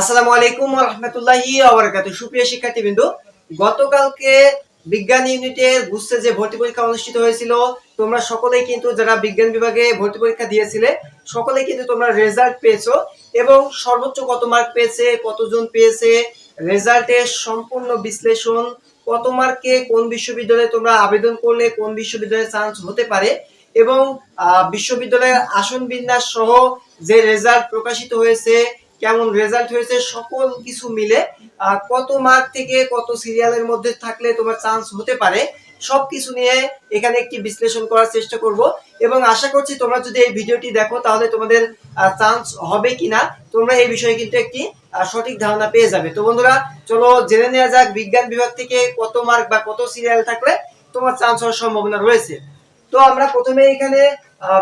আসসালামু আলাইকুম রহমতুল্লাহি আবরাকাত সুপ্রিয় শিক্ষার্থীবৃন্দ, গতকালকে বিজ্ঞান ইউনিটের বুঝতে যে ভর্তি পরীক্ষা অনুষ্ঠিত হয়েছিল, তোমরা সকলেই কিন্তু যারা বিজ্ঞান বিভাগে ভর্তি পরীক্ষা দিয়েছিলে, সকলেই কিন্তু তোমরা রেজাল্ট পেয়েছ এবং সর্বোচ্চ কত মার্ক পেয়েছে, কতজন পেয়েছে রেজাল্টের সম্পূর্ণ বিশ্লেষণ, কত মার্কে কোন বিশ্ববিদ্যালয়ে তোমরা আবেদন করলে, কোন বিশ্ববিদ্যালয়ে চান্স হতে পারে এবং বিশ্ববিদ্যালয়ের আসন বিন্যাস সহ যে রেজাল্ট প্রকাশিত হয়েছে কেমন রেজাল্ট হয়েছে, সকল কিছু মিলে কত মার্ক থেকে কত সিরিয়ালের মধ্যে থাকলে তোমার চান্স হতে পারে সব কিছু নিয়ে এখানে একটি বিশ্লেষণ করার চেষ্টা করব। এবং আশা করছি তোমরা যদি এই ভিডিওটি দেখো, তাহলে তোমাদের চান্স হবে কিনা, তোমরা এই বিষয়ে কিন্তু একটি সঠিক ধারণা পেয়ে যাবে। তো বন্ধুরা, চলো জেনে নেওয়া যাক বিজ্ঞান বিভাগ থেকে কত মার্ক বা কত সিরিয়াল থাকলে তোমার চান্স হওয়ার সম্ভাবনা রয়েছে। তো আমরা প্রথমে এখানে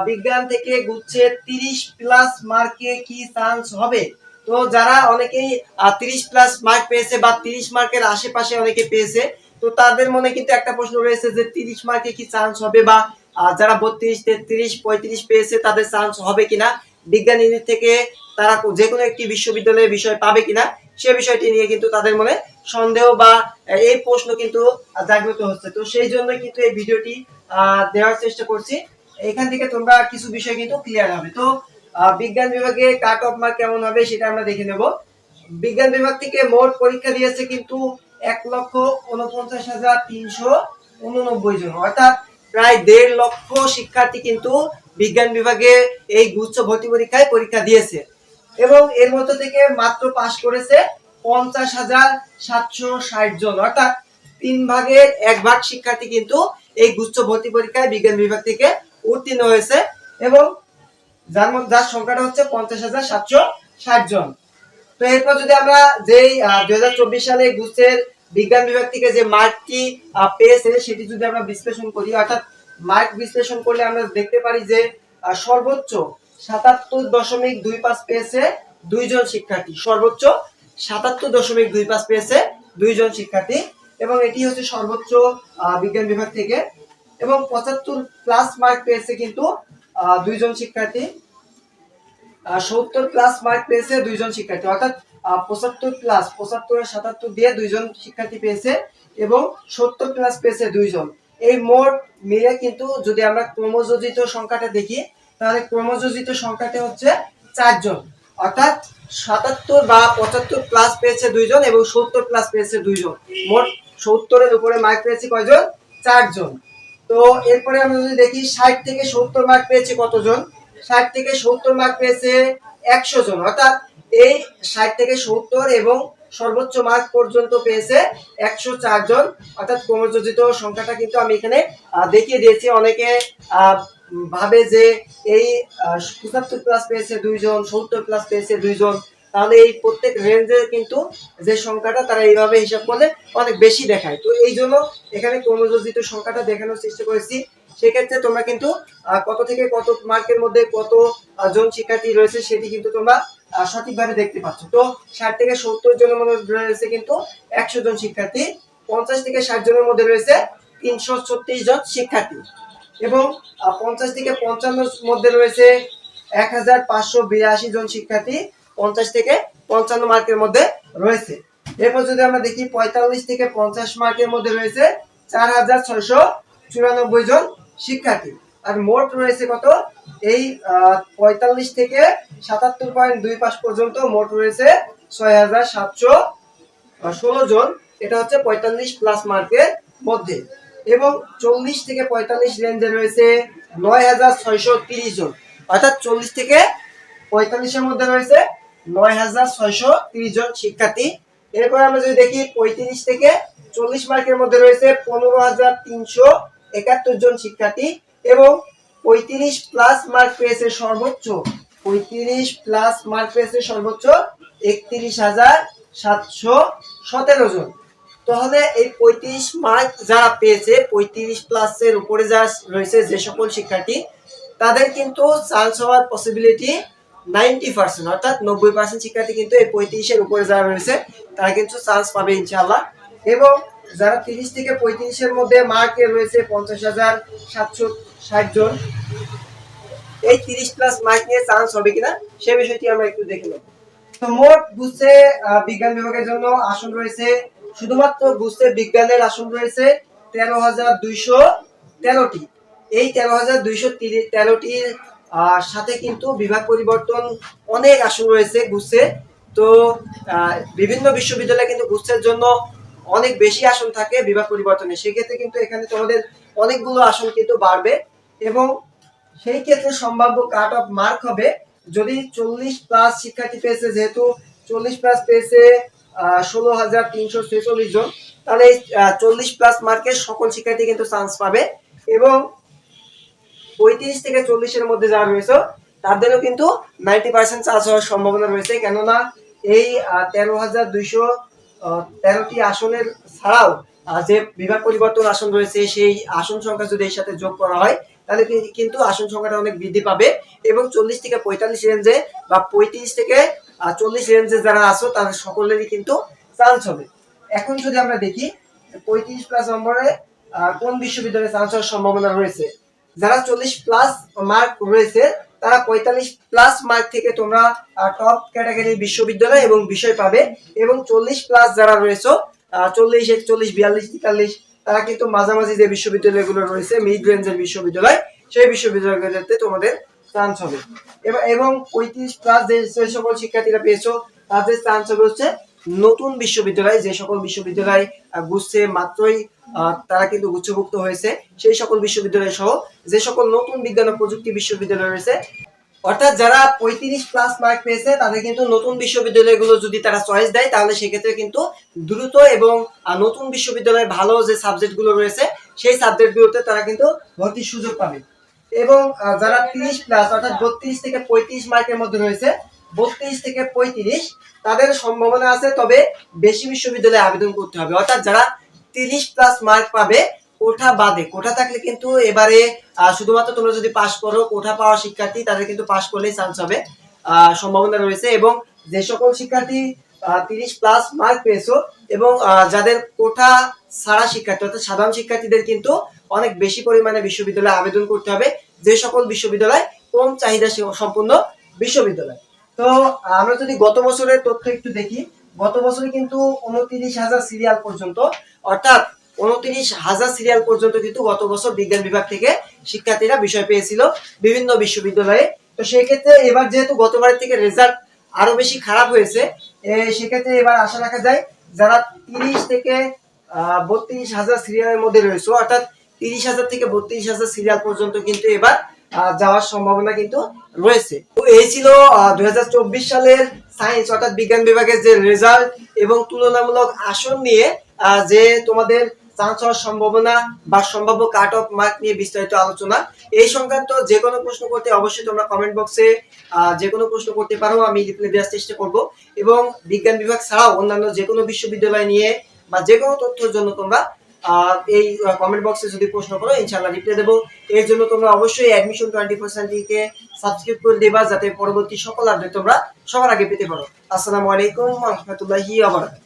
বিজ্ঞান থেকে গুচ্ছে তিরিশ প্লাস মার্কে কি চান্স হবে? তো যারা অনেকেই তিরিশ প্লাস মার্ক পেয়েছে বা তিরিশ মার্কের আশেপাশে অনেকে পেয়েছে, তো তাদের মনে কিন্তু একটা প্রশ্ন রয়েছে যে তিরিশ মার্কে কি চান্স হবে বা যারা বত্রিশ, তেত্রিশ, পঁয়ত্রিশ পেয়েছে তাদের চান্স হবে কিনা? বিজ্ঞান ইউনিট থেকে তারা যে কোনো একটি বিশ্ববিদ্যালয়ের বিষয় পাবে কিনা, সে বিষয়টি নিয়ে কিন্তু তাদের মনে সন্দেহ বা এই প্রশ্ন কিন্তু জাগ্রত হচ্ছে। তো সেই জন্য কিন্তু এই ভিডিওটি দেওয়ার চেষ্টা করছি। এখান থেকে তোমরা কিছু বিষয় কিন্তু ক্লিয়ার হবে। তো বিজ্ঞান বিভাগে কাট অফ মার্ক কেমন হবে সেটা আমরা দেখে নেব। বিজ্ঞান বিভাগ থেকে মোট পরীক্ষা দিয়েছে কিন্তু এক লক্ষ উনপঞ্চাশ হাজার তিনশো উননব্বই জন। অর্থাৎ প্রায় দেড় লক্ষ শিক্ষার্থী কিন্তু বিজ্ঞান বিভাগে এই গুচ্ছ ভর্তি পরীক্ষায় পরীক্ষা দিয়েছে। এবং এর মধ্যে থেকে মাত্র পাশ করেছে পঞ্চাশ হাজার সাতশো ষাট জন। অর্থাৎ তিন ভাগের এক ভাগ শিক্ষার্থী কিন্তু এই গুচ্ছ ভর্তি পরীক্ষায় বিজ্ঞান বিভাগ থেকে উত্তীর্ণ হয়েছে। এবং যার মধ্যে যার সংখ্যাটা হচ্ছে পঞ্চাশ হাজার সাতশো ষাট জন। তো এরপর যদি আমরা যেই দুই হাজার চব্বিশ সালে গুচ্ছের বিজ্ঞান বিভাগ থেকে যে মার্কটি পেয়েছে, সেটি যদি আমরা বিশ্লেষণ করি, অর্থাৎ মার্ক বিশ্লেষণ করলে আমরা দেখতে পারি যে সর্বোচ্চ সাতাত্তর দশমিক দুই পাঁচ পেয়েছে দুইজন শিক্ষার্থী। সর্বোচ্চ সাতাত্তর দশমিক দুই পাঁচ পেয়েছে দুইজন শিক্ষার্থী। এবং এটি হচ্ছে সর্বোচ্চ বিজ্ঞান বিভাগ থেকে। এবং পঁচাত্তর প্লাস মার্ক পেয়েছে কিন্তু দুইজন শিক্ষার্থী সত্তর প্লাস মার্ক পেয়েছে দুইজন শিক্ষার্থী। অর্থাৎ পঁচাত্তর প্লাস পঁচাত্তর সাতাত্তর দিয়ে দুইজন শিক্ষার্থী পেয়েছে এবং সত্তর প্লাস পেয়েছে দুইজন। এই মোট মিলে কিন্তু যদি আমরা ক্রমযোজিত সংখ্যাটা দেখি, তাহলে ক্রমযোজিত সংখ্যাটা হচ্ছে চারজন। অর্থাৎ, সাতাত্তর বা পঁচাত্তর প্লাস পেয়েছে দুইজন এবং সত্তর প্লাস পেয়েছে দুইজন। মোট সত্তরের উপরে মার্ক পেয়েছে কয়জন? চারজন। তো এরপরে আমরা যদি দেখি, ষাট থেকে সত্তর মার্ক পেয়েছে কতজন? ষাট থেকে সত্তর মার্ক পেয়েছে একশো জন। অর্থাৎ এই ষাট থেকে সত্তর এবং সর্বোচ্চ মার্ক পর্যন্ত পেয়েছে একশো চার জন। অর্থাৎ ক্রমযোজিত সংখ্যাটা কিন্তু আমি এখানে দেখিয়ে দিয়েছি। অনেকে ভাবে যে এই পঁচাত্তর প্লাস পেয়েছে দুইজন, সত্তর প্লাস পেয়েছে দুইজন। তাহলে এই প্রত্যেক রেঞ্জে কিন্তু যে সংখ্যাটা তারা এইভাবে হিসাব করলে অনেক বেশি দেখায়। তো এই জন্য এখানে ক্রমযোজিত সংখ্যাটা দেখানোর চেষ্টা করেছি। সেক্ষেত্রে তোমরা কিন্তু কত থেকে কত মার্কের মধ্যে কত জন শিক্ষার্থী রয়েছে সেটি কিন্তু তোমরা সঠিকভাবে দেখতে পাচ্ছ। তো ষাট থেকে সত্তর জনের মধ্যে রয়েছে কিন্তু একশো জন শিক্ষার্থী, পঞ্চাশ থেকে ষাট জনের মধ্যে রয়েছে তিনশো ছত্রিশ জন শিক্ষার্থী এবং পঞ্চাশ থেকে পঞ্চান্নর মধ্যে রয়েছে এক হাজার পাঁচশো বিরাশি জন শিক্ষার্থী। পঞ্চাশ থেকে পঞ্চান্ন মার্কের মধ্যে রয়েছে। এরপর যদি আমরা দেখি, পঁয়তাল্লিশ থেকে পঞ্চাশ মার্কের মধ্যে রয়েছে চার হাজার ছয়শো চুরানব্বই জন শিক্ষার্থী। আর মোট রয়েছে কত? এই পঁয়তাল্লিশ থেকে সাতাত্তর পয়েন্ট দুই পাঁচ পর্যন্ত মোট রয়েছে ছয় হাজার সাতশো ষোলো জন। এটা হচ্ছে পঁয়তাল্লিশ প্লাস মার্কের মধ্যে। এবং চল্লিশ থেকে পঁয়তাল্লিশ রেঞ্জে রয়েছে নয় হাজার ছয়শো তিরিশ জন। অর্থাৎ চল্লিশ থেকে পঁয়তাল্লিশের মধ্যে রয়েছে নয় হাজার ছয়শো তিরিশ জন শিক্ষার্থী। এরপর আমরা যদি দেখি, পঁয়ত্রিশ থেকে চল্লিশ মার্কের মধ্যে রয়েছে পনেরো হাজার তিনশো একাত্তর জন শিক্ষার্থী এবং পঁয়ত্রিশ প্লাস মার্ক পেয়েছে সর্বোচ্চ, পঁয়ত্রিশ প্লাস মার্ক পেয়েছে সর্বোচ্চ একত্রিশ হাজার সাতশো সতেরো জন। তাহলে এই পঁয়ত্রিশ মার্ক যারা পেয়েছে, পঁয়ত্রিশ প্লাসের উপরে যারা রয়েছে যে সকল শিক্ষার্থী, তাদের কিন্তু চান্স হওয়ার পসিবিলিটি নাইনটি পার্সেন্ট অর্থাৎ নব্বই পার্সেন্ট শিক্ষার্থী কিন্তু এই পঁয়ত্রিশের উপরে যারা রয়েছে, তারা কিন্তু চান্স পাবে ইনশাল্লাহ এবং যারা তিরিশ থেকে পঁয়ত্রিশের মধ্যে মার্কে রয়েছে পঞ্চাশ হাজার সাতশো ষাট জন, এই তিরিশ প্লাস মার্ক নিয়ে চান্স হবে কিনা, সে বিষয়টি আমরা একটু দেখে নেব। তো মোট বুঝছে বিজ্ঞান বিভাগের জন্য আসন রয়েছে, শুধুমাত্র বুঝছে বিজ্ঞানের আসন রয়েছে তেরো হাজার দুইশো তেরোটি। এই তেরো হাজার দুইশো তেরোটির সাথে কিন্তু বিভাগ পরিবর্তন অনেক আসন রয়েছে গুচ্ছে তো বিভিন্ন বিশ্ববিদ্যালয়ে কিন্তু গুচ্ছের জন্য অনেক বেশি আসন থাকে বিভাগ পরিবর্তনে। সেক্ষেত্রে কিন্তু এখানে তোমাদের অনেকগুলো আসন কিন্তু বাড়বে এবং সেই ক্ষেত্রে সম্ভাব্য কাট অফ মার্ক হবে। যদি চল্লিশ প্লাস শিক্ষার্থী পেয়েছে, যেহেতু চল্লিশ প্লাস পেয়েছে ষোলো হাজার তিনশো ছেচল্লিশ জন, তাহলে চল্লিশ প্লাস মার্কের সকল শিক্ষার্থী কিন্তু চান্স পাবে এবং পঁয়ত্রিশ থেকে চল্লিশের মধ্যে যারা রয়েছে, তাদেরও কিন্তু নাইনটি পার্সেন্ট চান্স হওয়ার সম্ভাবনা রয়েছে। কেননা এই তেরো হাজার দুইশো তেরোটি আসনের ছাড়াও যে বিভাগ পরিবর্তন আসন রয়েছে, সেই আসন সংখ্যা যদি এর সাথে যোগ করা হয়, তাহলে কিন্তু আসন সংখ্যাটা অনেক বৃদ্ধি পাবে এবং চল্লিশ থেকে পঁয়তাল্লিশ রেঞ্জে বা পঁয়ত্রিশ থেকে চল্লিশ রেঞ্জে যারা আছো তাদের সকলেরই কিন্তু চান্স হবে। এখন যদি আমরা দেখি, পঁয়ত্রিশ প্লাস নম্বরে কোন বিশ্ববিদ্যালয়ে চান্স হওয়ার সম্ভাবনা রয়েছে? যারা চল্লিশ প্লাস মার্ক রয়েছে, তারা পঁয়তাল্লিশ প্লাস মার্ক থেকে তোমরা টপ ক্যাটাগরি বিশ্ববিদ্যালয় এবং বিষয় পাবে। এবং চল্লিশ প্লাস যারা রয়েছে চল্লিশ, একচল্লিশ, বিয়াল্লিশ, তেতাল্লিশ, তারা কিন্তু মাঝামাঝি যে বিশ্ববিদ্যালয়গুলো রয়েছে মিড রেঞ্জের বিশ্ববিদ্যালয়, সেই বিশ্ববিদ্যালয়গুলোতে তোমাদের চান্স হবে। এবং পঁয়ত্রিশ প্লাস যে সকল শিক্ষার্থীরা পেয়েছ, তাদের চান্স হবে হচ্ছে নতুন বিশ্ববিদ্যালয়, যে সকল বিশ্ববিদ্যালয় গুচ্ছে মাত্রই তারা কিন্তু গুচ্ছভুক্ত হয়েছে। সেই সকল বিশ্ববিদ্যালয় সহ যে সকল নতুন বিজ্ঞান ও প্রযুক্তি বিশ্ববিদ্যালয় রয়েছে, অর্থাৎ যারা পঁয়ত্রিশ প্লাস মার্ক পেয়েছে, তাদের কিন্তু নতুন বিশ্ববিদ্যালয়গুলো যদি তারা চয়েস দেয়, তাহলে সেক্ষেত্রে কিন্তু দ্রুত এবং নতুন বিশ্ববিদ্যালয়ে ভালো যে সাবজেক্টগুলো রয়েছে, সেই সাবজেক্টগুলোতে তারা কিন্তু ভর্তির সুযোগ পাবে। এবং যারা তিরিশ প্লাস অর্থাৎ বত্রিশ থেকে পঁয়ত্রিশ মার্কের মধ্যে রয়েছে বত্রিশ থেকে পঁয়ত্রিশ, তাদের সম্ভাবনা আছে, তবে বেশি বিশ্ববিদ্যালয়ে আবেদন করতে হবে। অর্থাৎ যারা তিরিশ প্লাস মার্ক পাবে কোঠা বাদে। কোঠা থাকলে কিন্তু এবারে শুধুমাত্র তোমরা যদি পাশ করো কোঠা পাওয়া শিক্ষার্থী, তাদের কিন্তু পাশ করলেই চান্স হবে। সম্ভাবনা রয়েছে এবং যে সকল শিক্ষার্থী তিরিশ প্লাস মার্ক পেয়েছ এবং যাদের কোঠা ছাড়া শিক্ষার্থী, অর্থাৎ সাধারণ শিক্ষার্থীদের কিন্তু অনেক বেশি পরিমাণে বিশ্ববিদ্যালয়ে আবেদন করতে হবে। যে সকল বিশ্ববিদ্যালয় কম চাহিদা সে- সম্পন্ন বিশ্ববিদ্যালয়। তো আমরা যদি গত বছরের তথ্য একটু দেখি, গত বছরে কিন্তু উনত্রিশ হাজার সিরিয়াল পর্যন্ত, অর্থাৎ উনত্রিশ হাজার সিরিয়াল পর্যন্ত কিন্তু গত বছর বিজ্ঞান বিভাগ থেকে শিক্ষার্থীরা বিষয় পেয়েছিল বিভিন্ন বিশ্ববিদ্যালয়ে। তো সেক্ষেত্রে এবার যেহেতু গতবারের থেকে রেজাল্ট আরও বেশি খারাপ হয়েছে সেক্ষেত্রে এবার আশা রাখা যায় যারা তিরিশ থেকে বত্রিশ হাজার সিরিয়ালের মধ্যে রয়েছে, অর্থাৎ তিরিশ হাজার থেকে বত্রিশ হাজার সিরিয়াল পর্যন্ত কিন্তু এবার যাওয়ার সম্ভাবনা কিন্তু রয়েছে। এই ছিল দুই হাজার চব্বিশ সালের সায়েন্স অর্থাৎ বিজ্ঞান বিভাগের যে রেজাল্ট এবং তুলনামূলক আসন নিয়ে যে তোমাদের চান্স হওয়ার সম্ভাবনা বা সম্ভাব্য কাট অফ মার্ক নিয়ে বিস্তারিত আলোচনা। এই সংক্রান্ত যে কোনো প্রশ্ন করতে অবশ্যই তোমরা কমেন্ট বক্সে যে কোনো প্রশ্ন করতে পারো, আমি রিপ্লাই দেওয়ার চেষ্টা করব। এবং বিজ্ঞান বিভাগ ছাড়াও অন্যান্য যে কোনো বিশ্ববিদ্যালয় নিয়ে বা যে কোনো তথ্যের জন্য তোমরা এই কমেন্ট বক্সে যদি প্রশ্ন করো ইনশাল্লাহ রিপ্লাই দেবো। এর জন্য তোমরা অবশ্যই অ্যাডমিশন টোয়েন্টি পার্সেন্টকে সাবস্ক্রাইব করে দেবা, যাতে পরবর্তী সকল আপডেট তোমরা সবার আগে পেতে পারো। আসসালামু আলাইকুম রহমতুল্লাহি আবরাকাতুহু